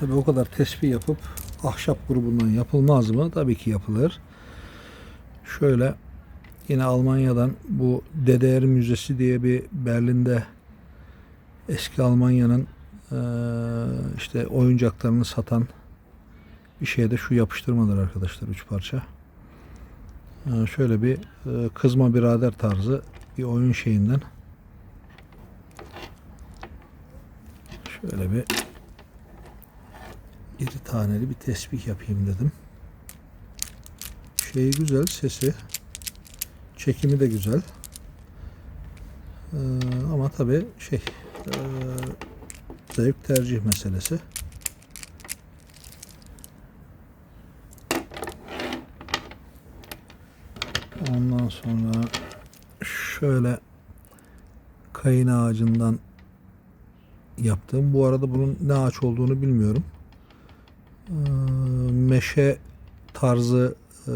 Tabii o kadar tespih yapıp ahşap grubundan yapılmaz mı? Tabii ki yapılır. Şöyle yine Almanya'dan bu DDR Müzesi diye bir Berlin'de eski Almanya'nın işte oyuncaklarını satan bir şeyde şu yapıştırmadır arkadaşlar üç parça. Şöyle bir kızma birader tarzı bir oyun şeyinden şöyle bir iri taneli bir tesbih yapayım dedim. Şeyi güzel, sesi. Çekimi de güzel. Ee, ama tabi şey ee, zevk tercih meselesi. Ondan sonra şöyle kayın ağacından yaptım. Bu arada bunun ne ağaç olduğunu bilmiyorum. Ee, meşe tarzı e,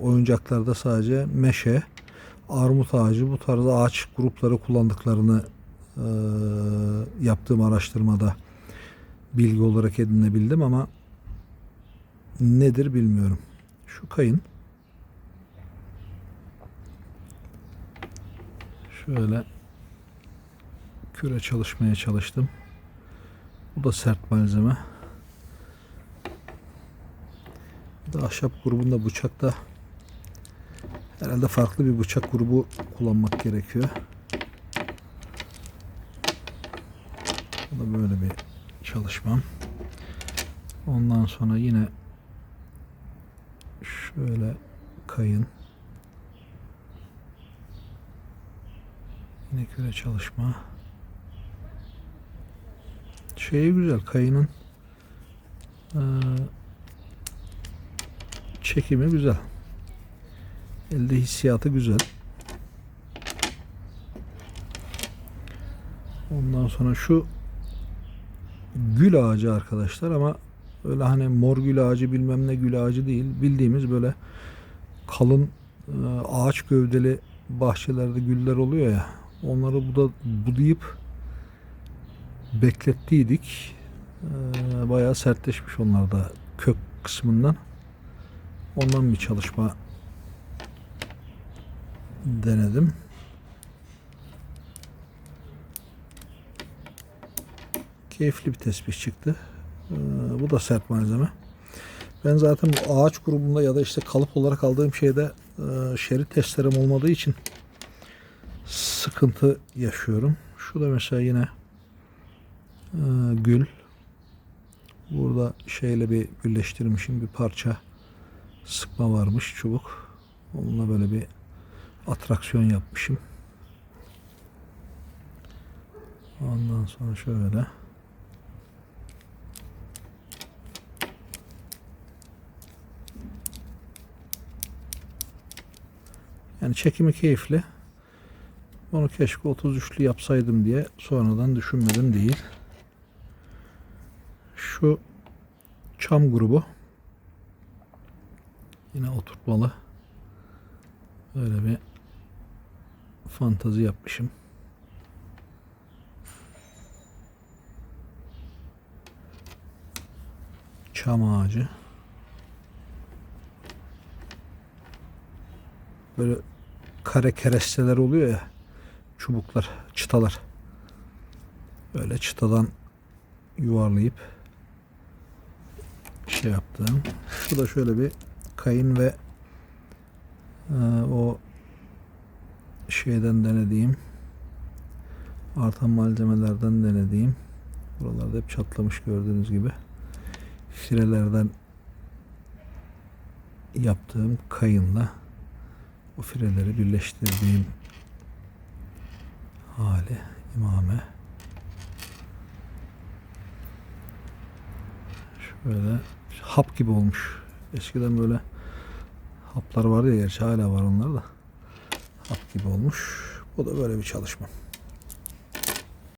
oyuncaklarda sadece meşe, armut ağacı bu tarzda ağaç grupları kullandıklarını e, yaptığım araştırmada bilgi olarak edinebildim ama nedir bilmiyorum. Şu kayın şöyle küre çalışmaya çalıştım. Bu da sert malzeme. De ahşap grubunda bıçakta herhalde farklı bir bıçak grubu kullanmak gerekiyor. Bu da böyle bir çalışmam. Ondan sonra yine şöyle kayın. Yine küre çalışma. Şeyi güzel kayının eee, çekimi güzel. Elde hissiyatı güzel. Ondan sonra şu gül ağacı arkadaşlar ama öyle hani mor gül ağacı bilmem ne gül ağacı değil. Bildiğimiz böyle kalın e, ağaç gövdeli bahçelerde güller oluyor ya. Onları bu da budayıp beklettiydik. E, bayağı sertleşmiş onlar da kök kısmından. Ondan bir çalışma denedim. Keyifli bir tespih çıktı. Ee, bu da sert malzeme. Ben zaten bu ağaç grubunda ya da işte kalıp olarak aldığım şeyde e, şerit testlerim olmadığı için sıkıntı yaşıyorum. Şu da mesela yine e, gül. Burada şeyle bir birleştirmişim bir parça sıkma varmış çubuk. Onunla böyle bir atraksiyon yapmışım. Ondan sonra şöyle. Yani çekimi keyifli. Onu keşke 33'lü yapsaydım diye sonradan düşünmedim değil. Şu çam grubu. Yine oturtmalı. Böyle bir fantazi yapmışım. Çam ağacı. Böyle kare keresteler oluyor ya. Çubuklar, çıtalar. Böyle çıtadan yuvarlayıp şey yaptım. Şu da şöyle bir kayın ve e, o şeyden denediğim artan malzemelerden denediğim buralarda hep çatlamış gördüğünüz gibi firelerden yaptığım kayınla o fireleri birleştirdiğim hali imame. Şöyle hap gibi olmuş eskiden böyle haplar vardı ya gerçi hala var onlar da. Hap gibi olmuş. Bu da böyle bir çalışma